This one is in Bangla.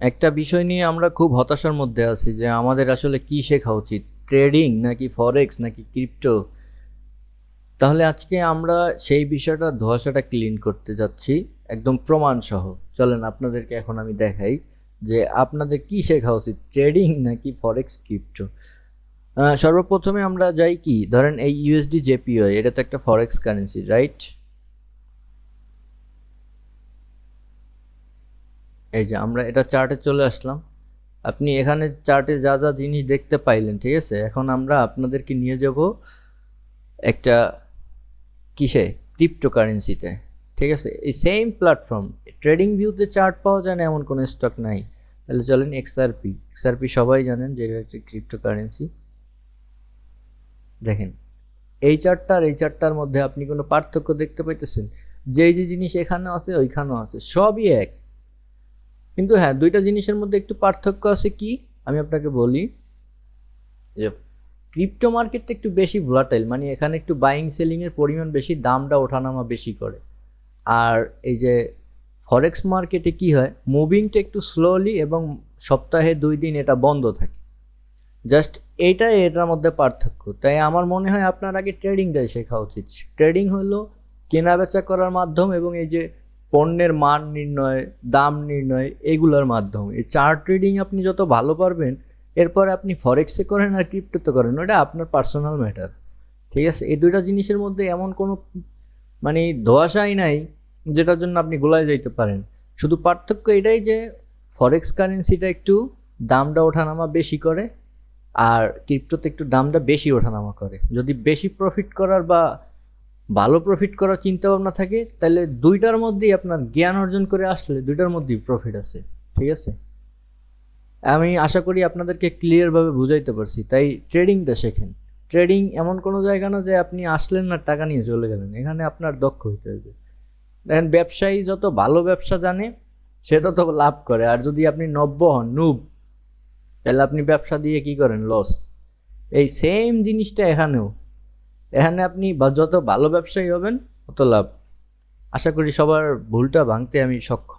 একটা বিষয় নিয়ে আমরা খুব হতাশার মধ্যে আছি যে আমাদের আসলে কি শেখা উচিত? ট্রেডিং নাকি ফরেক্স নাকি ক্রিপ্টো? তাহলে আজকে আমরা সেই বিষয়টা, ধোঁয়াশাটা ক্লিন করতে যাচ্ছি। একদম প্রমাণ সহ চলেন আপনাদেরকে এখন আমি দেখাই যে আপনাদের কি শেখা উচিত? ট্রেডিং নাকি ফরেক্স ক্রিপ্টো? সর্বপ্রথমে আমরা যাই কি? ধরেন এই ইউএসডি জেপিও এটা তো একটা ফরেক্স কারেন্সি, রাইট? এই যে আমরা এটা চার্টে চলে আসলাম। আপনি এখানে চার্টে যা যা জিনিস দেখতে পাইলেন, ঠিক আছে? এখন আমরা আপনাদেরকে নিয়ে যাব একটা কিসে? ক্রিপ্টোকারেন্সিতে ঠিক আছে? এই সেম প্ল্যাটফর্ম ট্রেডিং ভিউতে চার্ট পাওয়া যায় না, এমন কোনো স্টক নাই। তাহলে চলেন এক্সআরপি এক্সআরপি সবাই জানেন যে এটা হচ্ছে ক্রিপ্টোকারেন্সি দেখেন, এই চার্টটা আর এই চার্টটার মধ্যে আপনি কোনো পার্থক্য দেখতে পাইতেছেন? যেই যে জিনিস এখানে আছে, ওইখানেও আছে। সবই এক। কিন্তু হ্যাঁ দুইটা জিনিসের মধ্যে একটু পার্থক্য আছে কি? আমি আপনাকে বলি যে ক্রিপ্টো মার্কেটটা একটু বেশি ভোলাটাইল মানে এখানে একটু বাইং সেলিংয়ের পরিমাণ বেশি, দামটা ওঠানামা বেশি করে। আর এই যে ফরেক্স মার্কেটে কি হয়? মুভিংটা একটু স্লোলি এবং সপ্তাহে দুই দিন এটা বন্ধ থাকে। জাস্ট এইটাই এটার মধ্যে পার্থক্য। তাই আমার মনে হয় আপনার আগে ট্রেডিংটাই শেখা উচিত। ট্রেডিং হলো কেনা বেচা করার মাধ্যম এবং এই যে পণ্যের মান নির্ণয়, দাম নির্ণয় এগুলোর মাধ্যমে। এই চার্ট ট্রেডিং আপনি যত ভালো পারবেন, এরপর আপনি ফরেক্সে করেন আর ক্রিপ্টোতে করেন, ওটা আপনার পার্সোনাল ম্যাটার ঠিক আছে? এই দুইটা জিনিসের মধ্যে এমন কোনো মানে ধোয়াশাই নাই যেটার জন্য আপনি গোলায় যাইতে পারেন। শুধু পার্থক্য এটাই যে ফরেক্স কারেন্সিটা একটু দামটা ওঠানামা বেশি করে আর ক্রিপ্টোতে একটু দামটা বেশি ওঠানামা করে। যদি বেশি প্রফিট করার বা ভালো প্রফিট করার চিন্তা ভাবনা থাকে তাহলে দুইটার মধ্যেই আপনার জ্ঞান অর্জন করে আসলে দুইটার মধ্যেই প্রফিট আছে, ঠিক আছে? আমি আশা করি আপনাদেরকে ক্লিয়ারভাবে বুঝাইতে পারছি, তাই ট্রেডিংটা শেখেন। ট্রেডিং এমন কোনো জায়গা না যে আপনি আসলেন না টাকা নিয়ে চলে গেলেন, এখানে আপনার দক্ষ হইতে হবে দেখেন, ব্যবসায়ী যত ভালো ব্যবসা জানে, সে তত লাভ করে, আর যদি আপনি নব্য হন নুব তাহলে আপনি ব্যবসা দিয়ে কি করেন? লস এই সেম জিনিসটা এখানেও। এখানে আপনি যত ভালো ব্যবসায়ী হবেন অত লাভ। আশা করি সবার ভুলটা ভাঙতে আমি সক্ষম।